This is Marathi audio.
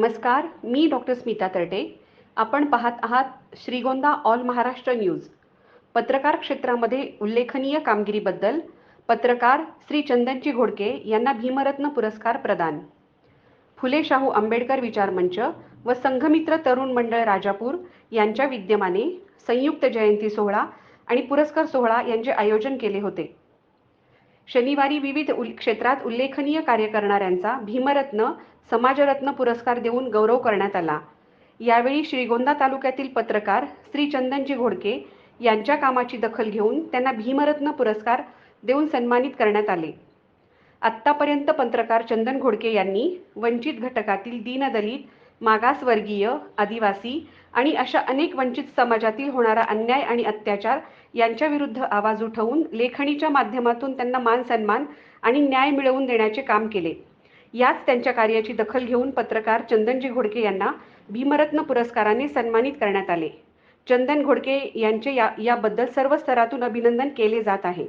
नमस्कार मी डॉक्टर स्मिता तरटे. आपण पाहत आहात श्रीगोंदा ऑल महाराष्ट्र न्यूज. पत्रकार क्षेत्रामध्ये उल्लेखनीय कामगिरीबद्दल पत्रकार श्री चंदनजी घोडके यांना भीमरत्न पुरस्कार प्रदान. फुले शाहू आंबेडकर विचार मंच व संघमित्र तरुण मंडळ राजापूर यांच्या विद्यमाने संयुक्त जयंती सोहळा आणि पुरस्कार सोहळा यांचे आयोजन केले होते. शनिवारी विविध उल क्षेत्रात उल्लेखनीय कार्य करणाऱ्यांचा भीमरत्न समाजरत्न पुरस्कार देऊन गौरव करण्यात आला. यावेळी श्रीगोंदा तालुक्यातील पत्रकार श्री चंदनजी घोडके यांच्या कामाची दखल घेऊन त्यांना भीमरत्न पुरस्कार देऊन सन्मानित करण्यात आले. आत्तापर्यंत पत्रकार चंदन घोडके यांनी वंचित घटकातील दीनदलित मागासवर्गीय आदिवासी आणि अशा अनेक वंचित समाजातील होणारा अन्याय आणि अत्याचार यांच्या विरुद्ध आवाज उठवून लेखणीच्या माध्यमातून त्यांना मान सन्मान आणि न्याय मिळवून देण्याचे काम केले. याच त्यांच्या कार्याची दखल घेऊन पत्रकार चंदनजी घोडके यांना भीमरत्न पुरस्काराने सन्मानित करण्यात आले. चंदन घोडके यांचे या याबद्दल सर्व स्तरातून अभिनंदन केले जात आहे.